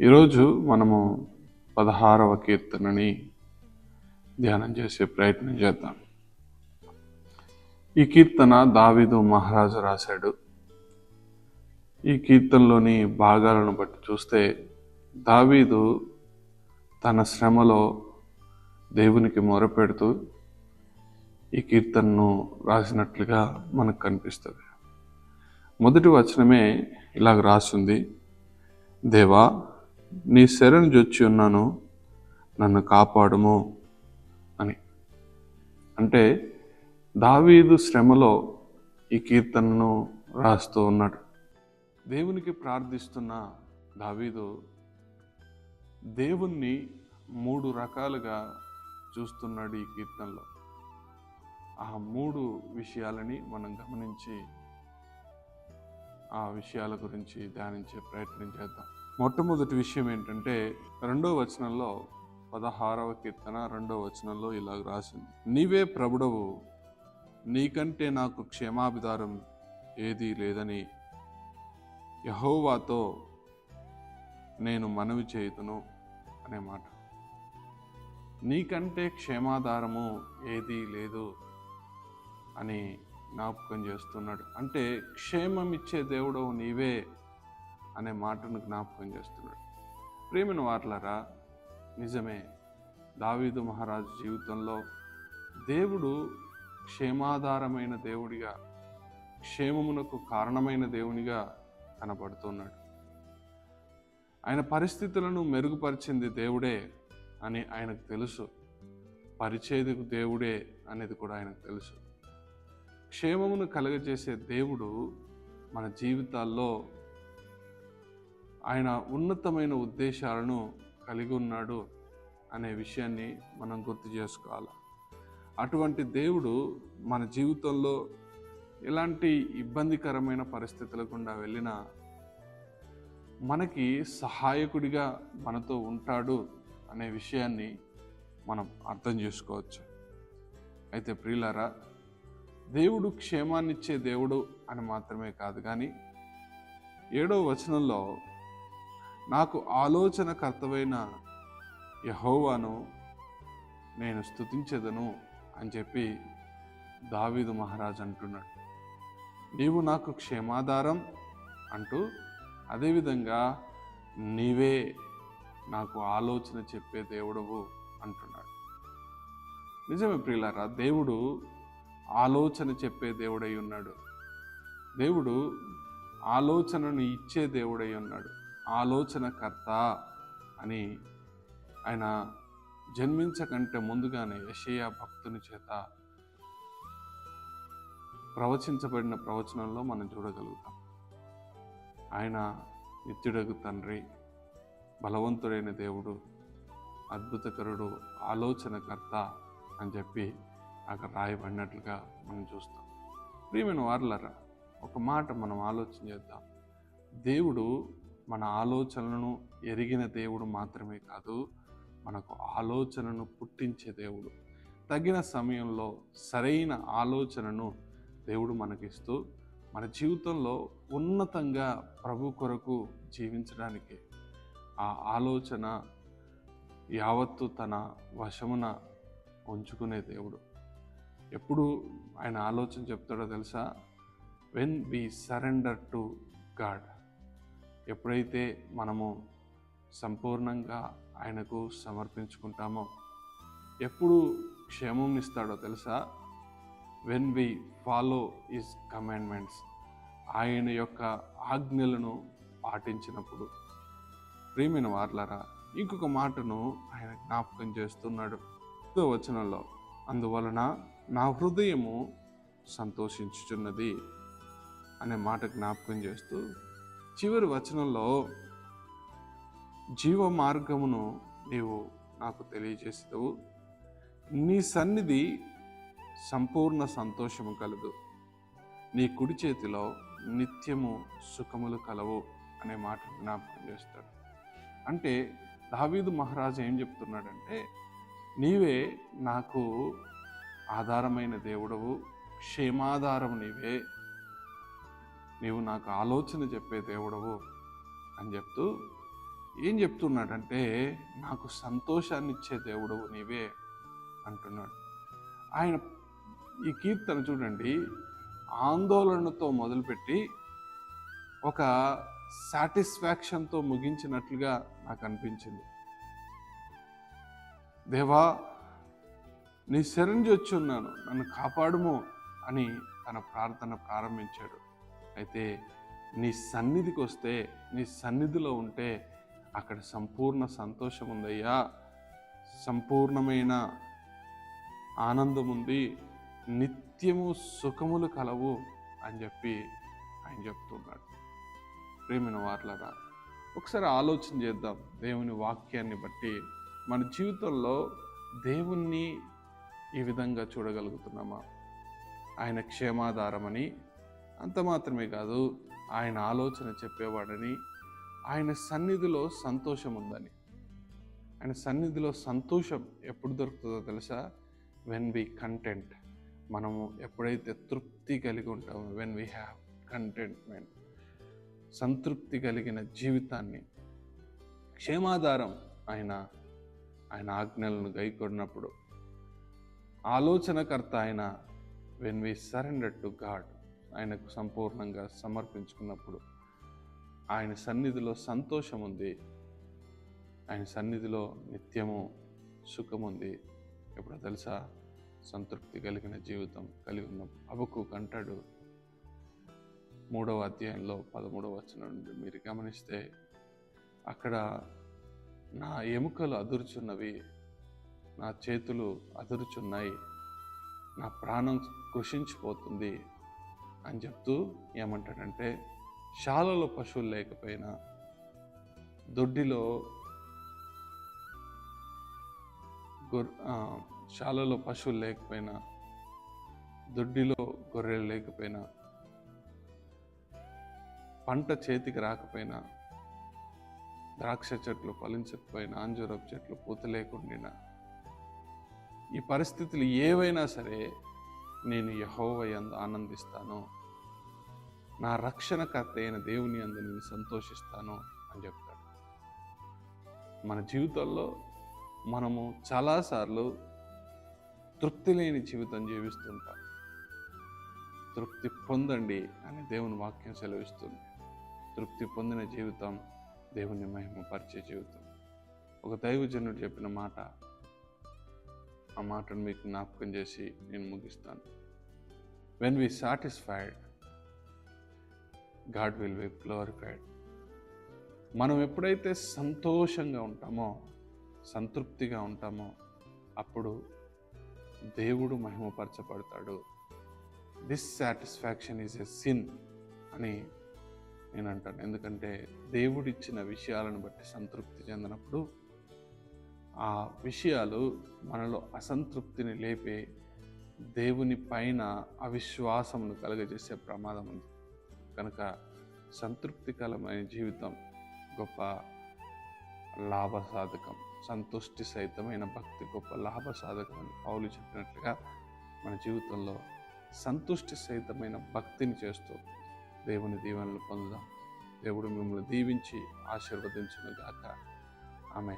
ఈరోజు మనము పదహారవ కీర్తనని ధ్యానం చేసే ప్రయత్నం చేద్దాం. ఈ కీర్తన దావీదు మహారాజు రాశాడు. ఈ కీర్తనలోని భాగాలను బట్టి చూస్తే దావీదు తన శ్రమలో దేవునికి మొరపెడుతూ ఈ కీర్తనను రాసినట్లుగా మనకు కనిపిస్తుంది. మొదటి వచనమే ఇలాగ రాసింది. దేవా నీ శరణు జొచ్చి ఉన్నాను నన్ను కాపాడుము అని. అంటే దావీదు శ్రమలో ఈ కీర్తనను రాస్తూ ఉన్నాడు. దేవునికి ప్రార్థిస్తున్న దావీదు దేవుణ్ణి మూడు రకాలుగా చూస్తున్నాడు ఈ కీర్తనలో. ఆ మూడు విషయాలని మనం గమనించి ఆ విషయాల గురించి ధ్యానించే ప్రయత్నం చేద్దాం. మొట్టమొదటి విషయం ఏంటంటే రెండో వచనంలో పదహారవ కీర్తన రెండో వచనంలో ఇలా రాసింది. నీవే ప్రభుడవు నీకంటే నాకు క్షేమాభిధారం ఏదీ లేదని యహోవాతో నేను మనవి చేయుతును అనే మాట. నీకంటే క్షేమాధారము ఏదీ లేదు అని జ్ఞాపకం చేస్తున్నాడు. అంటే క్షేమం ఇచ్చే దేవుడవు నీవే అనే మాటను జ్ఞాపకం చేస్తున్నాడు. ప్రేమిన వార్లరా నిజమే దావీదు మహారాజు జీవితంలో దేవుడు క్షేమాధారమైన దేవుడిగా క్షేమమునకు కారణమైన దేవునిగా కనబడుతున్నాడు. ఆయన పరిస్థితులను మెరుగుపరిచింది దేవుడే అని ఆయనకు తెలుసు. పరిచేదుకు దేవుడే అనేది కూడా ఆయనకు తెలుసు. క్షేమమును కలగజేసే దేవుడు మన జీవితాల్లో ఆయన ఉన్నతమైన ఉద్దేశాలను కలిగి ఉన్నాడు అనే విషయాన్ని మనం గుర్తు చేసుకోవాలి. అటువంటి దేవుడు మన జీవితంలో ఎలాంటి ఇబ్బందికరమైన పరిస్థితుల గుండా వెళ్ళినా మనకి సహాయకుడిగా మనతో ఉంటాడు అనే విషయాన్ని మనం అర్థం చేసుకోవచ్చు. అయితే ప్రియులారా దేవుడు క్షేమాన్నిచ్చే దేవుడు అని మాత్రమే కాదు కానీ ఏడో వచనంలో నాకు ఆలోచన కర్తవైన యహోవాను నేను స్థుతించదను అని చెప్పి దావీదు మహారాజ్ అంటున్నాడు. నీవు నాకు క్షేమాధారం అంటూ అదేవిధంగా నీవే నాకు ఆలోచన చెప్పే దేవుడవు అంటున్నాడు. నిజమే ప్రియులారా దేవుడు ఆలోచన చెప్పే దేవుడై ఉన్నాడు. దేవుడు ఆలోచనను ఇచ్చే దేవుడై ఉన్నాడు. ఆలోచనకర్త అని ఆయన జన్మించకంటే ముందుగానే యషయా భక్తుని చేత ప్రవచించబడిన ప్రవచనంలో మనం చూడగలుగుతాం. ఆయన నిత్యుడగు తండ్రి బలవంతుడైన దేవుడు అద్భుతకరుడు ఆలోచనకర్త అని చెప్పి అక్కడ రాయబడినట్లుగా మనం చూస్తాం. ప్రియమైన వార్లరా ఒక మాట మనం ఆలోచన చేద్దాం. దేవుడు మన ఆలోచనలను ఎరిగిన దేవుడు మాత్రమే కాదు మనకు ఆలోచనను పుట్టించే దేవుడు. తగిన సమయంలో సరైన ఆలోచనను దేవుడు మనకిస్తూ మన జీవితంలో ఉన్నతంగా ప్రభు కొరకు జీవించడానికి ఆ ఆలోచన యావత్తు తన వశమున ఉంచుకునే దేవుడు. ఎప్పుడు ఆయన ఆలోచన చెప్తాడో తెలుసా? When we surrender to God ఎప్పుడైతే మనము సంపూర్ణంగా ఆయనకు సమర్పించుకుంటామో ఎప్పుడు క్షేమం ఇస్తాడో తెలుసా? When we follow his commandments ఆయన యొక్క ఆజ్ఞలను పాటించినప్పుడు. ప్రేమిన వార్లరా ఇంకొక మాటను ఆయన జ్ఞాపకం చేస్తున్నాడు. వచనంలో అందువలన నా హృదయము సంతోషించుచున్నది అనే మాట జ్ఞాపకం చేస్తూ చివరి వచనంలో జీవ మార్గమును నీవు నాకు తెలియజేసేదవు. నీ సన్నిధి సంపూర్ణ సంతోషము కలదు. నీ కుడి చేతిలో నిత్యము సుఖములు కలవు అనే మాట జ్ఞాపకం చేస్తాడు. అంటే దావీదు మహారాజు ఏం చెప్తున్నాడంటే నీవే నాకు ఆధారమైన దేవుడవు క్షేమాధారం నీవే నీవు నాకు ఆలోచన చెప్పే దేవుడవు అని చెప్తూ ఏం చెప్తున్నాడంటే నాకు సంతోషాన్ని ఇచ్చే దేవుడు నీవే అంటున్నాడు. ఆయన ఈ కీర్తన చూడండి ఆందోళనతో మొదలుపెట్టి ఒక సాటిస్ఫాక్షన్తో ముగించినట్లుగా నాకు అనిపించింది. దేవా నీ శరణి వచ్చి ఉన్నాను నన్ను కాపాడుము అని తన ప్రార్థన ప్రారంభించాడు. అయితే నీ సన్నిధికి వస్తే నీ సన్నిధిలో ఉంటే అక్కడ సంపూర్ణ సంతోషం ఉందయ్యా. సంపూర్ణమైన ఆనందం ఉంది నిత్యము సుఖములు కలవు అని చెప్పి ఆయన చెప్తున్నాడు. ప్రేమిన వార్లరా ఒకసారి ఆలోచన చేద్దాం దేవుని వాక్యాన్ని బట్టి. మన జీవితంలో దేవుణ్ణి ఈ విధంగా చూడగలుగుతున్నామా? ఆయన క్షేమాధారమని అంత మాత్రమే కాదు ఆయన ఆలోచన చెప్పేవాడని ఆయన సన్నిధిలో సంతోషం ఉందని. ఆయన సన్నిధిలో సంతోషం ఎప్పుడు దొరుకుతుందో తెలుసా? వెన్ వి కంటెంట్ మనము ఎప్పుడైతే తృప్తి కలిగి ఉంటామో వెన్ వీ హ్యావ్ కంటెంట్మెంట్ సంతృప్తి కలిగిన జీవితాన్ని క్షేమాధారం ఆయన ఆయన ఆజ్ఞలను గైకొడినప్పుడు ఆలోచనకర్త ఆయన when we surrender to God ఆయనకు సంపూర్ణంగా సమర్పించుకున్నప్పుడు ఆయన సన్నిధిలో సంతోషం ఉంది. ఆయన సన్నిధిలో నిత్యము సుఖం ఉంది. ఎప్పుడో తెలుసా? సంతృప్తి కలిగిన జీవితం కలిగి ఉన్న అబకు కంటాడు మూడవ అధ్యాయంలో పదమూడవ వచనం నుండి మీరు గమనిస్తే అక్కడ నా ఎముకలు అదురుచున్నవి నా చేతులు అదురుచున్నాయి నా ప్రాణం కృషించిపోతుంది. అని చెప్తూ ఏమంటాడంటే శాలలో పశువులు లేకపోయినా దొడ్డిలో గొర్ శాలలో పశువులు లేకపోయినా దొడ్డిలో గొర్రెలు లేకపోయినా పంట చేతికి రాకపోయినా ద్రాక్ష చెట్లు ఫలించకపోయినా అంజూరపు చెట్లు పూత లేకుండా ఈ పరిస్థితులు ఏవైనా సరే నేను యహోవయందు ఆనందిస్తాను. నా రక్షణకర్త అయిన దేవుని అందు నేను సంతోషిస్తాను అని చెప్తాడు. మన జీవితంలో మనము చాలాసార్లు తృప్తి లేని జీవితం జీవిస్తుంటాం. తృప్తి పొందండి అని దేవుని వాక్యం సెలవిస్తుంది. తృప్తి పొందిన జీవితం దేవుని మహిమపరిచే జీవితం. ఒక దైవజనుడు చెప్పిన మాట ఆ మాటను మీకు జ్ఞాపకం చేసి నేను ముగిస్తాను. When we satisfied God will be glorified మనం ఎప్పుడైతే సంతోషంగా ఉంటామో సంతృప్తిగా ఉంటామో అప్పుడు దేవుడు మహిమపరచబడతాడు. This satisfaction is a sin అని నేను అంటాను. ఎందుకంటే దేవుడిచ్చిన విషయాలను బట్టి సంతృప్తి చెందినప్పుడు ఆ విషయాలు మనలో అసంతృప్తిని లేపే దేవుని పైన అవిశ్వాసమును కలుగజేసే ప్రమాదం ఉంది. కనుక సంతృప్తికరమైన జీవితం గొప్ప లాభసాధకం సంతుష్టి సహితమైన భక్తి గొప్ప లాభసాధకం అని పౌలు చెప్పినట్లుగా మన జీవితంలో సంతుష్టి సహితమైన భక్తిని చేస్తూ దేవుని దీవెనలు పొందుదాం. దేవుడు మిమ్మల్ని దీవించి ఆశీర్వదించిన గాక ఆమె